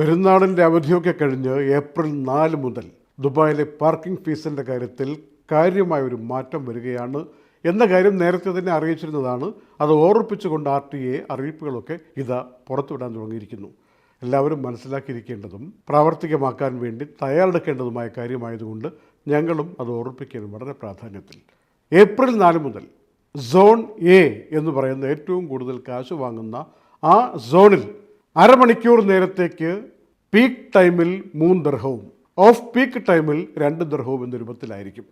പെരുന്നാളിന്റെ അവധിയൊക്കെ കഴിഞ്ഞ് ഏപ്രിൽ നാല് മുതൽ ദുബായിലെ പാർക്കിംഗ് ഫീസിന്റെ കാര്യത്തിൽ കാര്യമായ ഒരു മാറ്റം വരികയാണ് എന്ന കാര്യം നേരത്തെ തന്നെ അറിയിച്ചിരുന്നതാണ്. അത് ഓർപ്പിച്ചുകൊണ്ട് ആർ ടി എ അറിയിപ്പുകളൊക്കെ ഇതാ പുറത്തുവിടാൻ തുടങ്ങിയിരിക്കുന്നു. എല്ലാവരും മനസ്സിലാക്കിയിരിക്കേണ്ടതും പ്രാവർത്തികമാക്കാൻ വേണ്ടി തയ്യാറെടുക്കേണ്ടതുമായ കാര്യമായതുകൊണ്ട് ഞങ്ങളും അത് ഓർമ്മിപ്പിക്കുന്നത് വളരെ പ്രാധാന്യത്തിൽ. ഏപ്രിൽ നാല് മുതൽ സോൺ എ എന്ന് പറയുന്ന ഏറ്റവും കൂടുതൽ കാശ് വാങ്ങുന്ന ആ സോണിൽ അരമണിക്കൂർ നേരത്തേക്ക് പീക്ക് ടൈമിൽ മൂന്ന് ദർഹവും. ഓഫ് പീക്ക് ടൈമിൽ രണ്ട് ദർഹവും എന്ന രൂപത്തിലായിരിക്കും.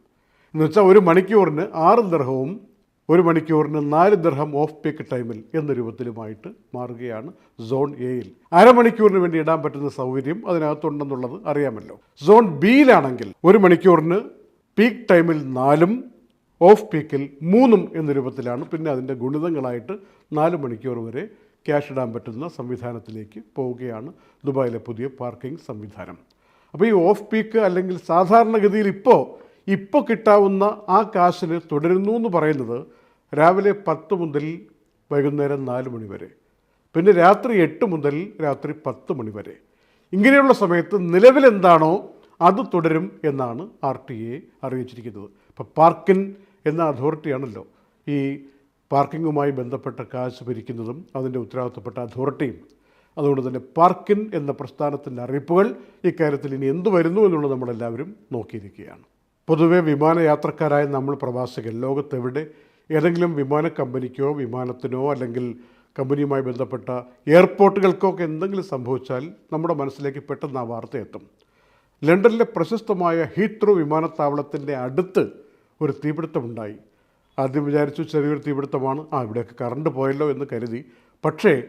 എന്ന് വെച്ചാൽ ഒരു മണിക്കൂറിന് ആറ് ദർഹവും ഒരു മണിക്കൂറിന് നാല് ദർഹം ഓഫ് പീക്ക് ടൈമിൽ എന്ന രൂപത്തിലുമായിട്ട് മാറുകയാണ് സോൺ എയിൽ അരമണിക്കൂറിന് വേണ്ടി ഇടാൻ പറ്റുന്ന സൗകര്യം അതിനകത്തുണ്ടെന്നുള്ളത് അറിയാമല്ലോ. സോൺ ബിയിലാണെങ്കിൽ ഒരു മണിക്കൂറിന് പീക്ക് ടൈമിൽ നാലും ഓഫ് പീക്കിൽ മൂന്നും എന്ന രൂപത്തിലാണ് പിന്നെ അതിന്റെ ഗുണിതങ്ങളായിട്ട് നാല് മണിക്കൂർ വരെ ക്യാഷ് ഇടാൻ പറ്റുന്ന സംവിധാനത്തിലേക്ക് പോവുകയാണ് ദുബായിലെ പുതിയ പാർക്കിംഗ് സംവിധാനം. അപ്പോൾ ഈ ഓഫ് പീക്ക് അല്ലെങ്കിൽ സാധാരണഗതിയിൽ ഇപ്പോൾ ഇപ്പോൾ കിട്ടാവുന്ന ആ കാശിന് തുടരുന്നു എന്ന് പറയുന്നത് രാവിലെ പത്ത് മുതൽ വൈകുന്നേരം നാല് മണി വരെ. പിന്നെ രാത്രി എട്ട് മുതൽ രാത്രി പത്ത് മണി വരെ. ഇങ്ങനെയുള്ള സമയത്ത് നിലവിലെന്താണോ അത് തുടരും എന്നാണ് ആർ ടി എ അറിയിച്ചിരിക്കുന്നത്. ഇപ്പോൾ പാർക്കിൻ എന്ന അതോറിറ്റിയാണല്ലോ ഈ പാർക്കിങ്ങുമായി ബന്ധപ്പെട്ട കാശ് പിരിക്കുന്നതും അതിന്റെ ഉത്തരവാദിത്തപ്പെട്ട അതോറിറ്റിയും അതുകൊണ്ട് തന്നെ പാർക്കിൻ എന്ന പ്രസ്ഥാനത്തിന്റെ അറിയിപ്പുകൾ ഇക്കാര്യത്തിൽ ഇനി എന്തു വരുന്നു എന്നുള്ളത് നമ്മളെല്ലാവരും നോക്കിയിരിക്കുകയാണ്. പൊതുവെ വിമാനയാത്രക്കാരായ നമ്മൾ പ്രവാസികൾ ലോകത്തെവിടെ ഏതെങ്കിലും വിമാന കമ്പനിക്കോ വിമാനത്തിനോ അല്ലെങ്കിൽ കമ്പനിയുമായി ബന്ധപ്പെട്ട എയർപോർട്ടുകൾക്കോ ഒക്കെ എന്തെങ്കിലും സംഭവിച്ചാൽ നമ്മുടെ മനസ്സിലേക്ക് പെട്ടെന്ന് ആ വാർത്ത എത്തും. ലണ്ടനിലെ പ്രശസ്തമായ ഹീത്രോ വിമാനത്താവളത്തിന്റെ അടുത്ത് ഒരു തീപിടുത്തമുണ്ടായി. ആദ്യം വിചാരിച്ചു ചെറിയൊരു തീപിടുത്തമാണ്. ആ ഇവിടെയൊക്കെ കറണ്ട് പോയല്ലോ എന്ന് കരുതി. പക്ഷേ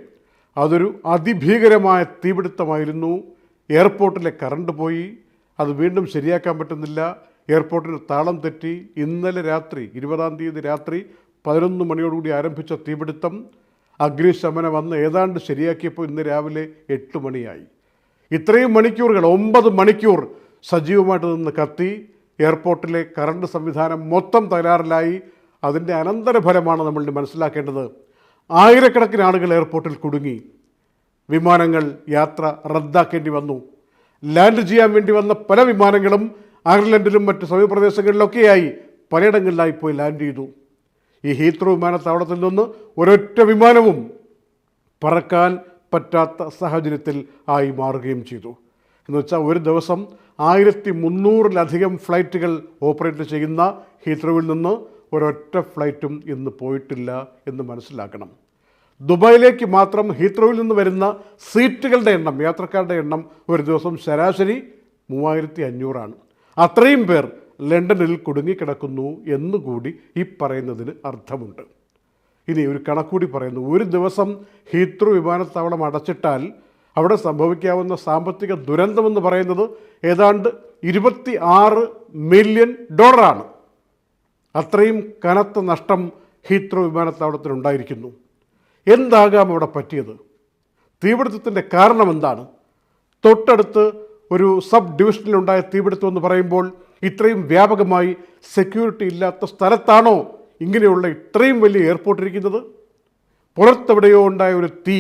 അതൊരു അതിഭീകരമായ തീപിടുത്തമായിരുന്നു. എയർപോർട്ടിലെ കറണ്ട് പോയി. അത് വീണ്ടും ശരിയാക്കാൻ പറ്റുന്നില്ല. എയർപോർട്ടിന് താളം തെറ്റി. ഇന്നലെ രാത്രി ഇരുപതാം തീയതി രാത്രി പതിനൊന്ന് മണിയോടുകൂടി ആരംഭിച്ച തീപിടുത്തം അഗ്നിശമന വന്ന് ഏതാണ്ട് ശരിയാക്കിയപ്പോൾ ഇന്ന് രാവിലെ എട്ട് മണിയായി. ഇത്രയും മണിക്കൂറുകൾ ഒമ്പത് മണിക്കൂർ സജീവമായിട്ട് നിന്ന് കത്തി. എയർപോർട്ടിലെ കറണ്ട് സംവിധാനം മൊത്തം തകരാറിലായി. അതിന്റെ അനന്തരഫലമാണ് നമ്മൾ മനസ്സിലാക്കേണ്ടത്. ആയിരക്കണക്കിന് ആളുകൾ എയർപോർട്ടിൽ കുടുങ്ങി. വിമാനങ്ങൾ യാത്ര റദ്ദാക്കേണ്ടി വന്നു. ലാൻഡ് ചെയ്യാൻ വേണ്ടി വന്ന പല വിമാനങ്ങളും അയർലൻഡിലും മറ്റ് സമീപപ്രദേശങ്ങളിലൊക്കെയായി പലയിടങ്ങളിലായി പോയി ലാൻഡ് ചെയ്തു. ഈ ഹീത്രോ വിമാനത്താവളത്തിൽ നിന്ന് ഒരൊറ്റ വിമാനവും പറക്കാൻ പറ്റാത്ത സാഹചര്യത്തിൽ ആയി മാറുകയും ചെയ്തു. എന്ന് വെച്ചാൽ ഒരു ദിവസം ആയിരത്തി മുന്നൂറിലധികം ഫ്ലൈറ്റുകൾ ഓപ്പറേറ്റ് ചെയ്യുന്ന ഹീത്രോവിൽ നിന്ന് ഒരൊറ്റ ഫ്ലൈറ്റും ഇന്ന് പോയിട്ടില്ല എന്ന് മനസ്സിലാക്കണം. ദുബായിലേക്ക് മാത്രം ഹീത്രോയിൽ നിന്ന് വരുന്ന സീറ്റുകളുടെ എണ്ണം യാത്രക്കാരുടെ എണ്ണം ഒരു ദിവസം ശരാശരി മൂവായിരത്തി അഞ്ഞൂറാണ് അത്രയും പേർ ലണ്ടനിൽ കുടുങ്ങിക്കിടക്കുന്നു എന്നുകൂടി ഈ പറയുന്നതിന് അർത്ഥമുണ്ട്. ഇനി ഒരു കണക്കൂടി പറയുന്നു. ഒരു ദിവസം ഹീത്രോ വിമാനത്താവളം അടച്ചിട്ടാൽ അവിടെ സംഭവിക്കാവുന്ന സാമ്പത്തിക ദുരന്തമെന്ന് പറയുന്നത് ഏതാണ്ട് ഇരുപത്തി ആറ് മില്യൺ ഡോളറാണ്. അത്രയും കനത്ത നഷ്ടം ഹീത്രോ വിമാനത്താവളത്തിനുണ്ടായിരിക്കുന്നു എന്താകാം അവിടെ പറ്റിയത്? തീപിടുത്തത്തിന്റെ കാരണം എന്താണ്? തൊട്ടടുത്ത് ഒരു സബ് ഡിവിഷനിലുണ്ടായ തീപിടുത്തം എന്ന് പറയുമ്പോൾ ഇത്രയും വ്യാപകമായി സെക്യൂരിറ്റി ഇല്ലാത്ത സ്ഥലത്താണോ ഇങ്ങനെയുള്ള ഇത്രയും വലിയ എയർപോർട്ട് ഇരിക്കുന്നത്? പുറത്തെവിടെയോ ഉണ്ടായ ഒരു തീ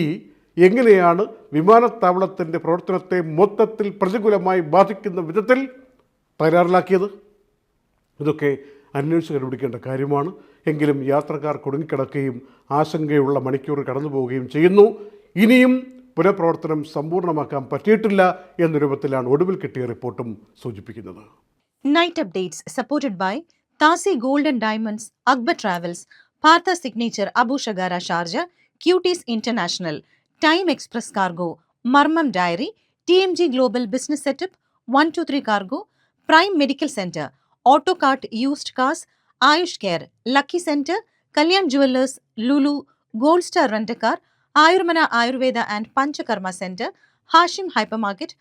എങ്ങനെയാണ് വിമാനത്താവളത്തിന്റെ പ്രവർത്തനത്തെ മൊത്തത്തിൽ പ്രതികൂലമായി ബാധിക്കുന്ന വിധത്തിൽ തകരാറിലാക്കിയത് ഇതൊക്കെ അന്വേഷിച്ച് കണ്ടുപിടിക്കേണ്ട കാര്യമാണ്. എങ്കിലും യാത്രക്കാർ കുടുങ്ങിക്കിടക്കുകയും ആശങ്കയുള്ള മണിക്കൂർ കടന്നു പോവുകയും ചെയ്യുന്നു. ഇനിയും പുനഃപ്രവർത്തനം സമ്പൂർണമാക്കാൻ പറ്റിയിട്ടില്ല എന്ന രൂപത്തിലാണ് ഒടുവിൽ കിട്ടിയ റിപ്പോർട്ടും സൂചിപ്പിക്കുന്നത്. Night updates supported by Thasi golden diamonds Akbar travels Partha signature Abu Shagara Sharjah cuties international time express cargo മർമ്മം diary T global business setup one two three cargo prime medical centre ఆటోకాట్ used cars Ayush care lucky centre Kalyan jewellers Lulu gold star rent a car Ayurmana Ayurveda and Panchakarma centre Hashim hyper market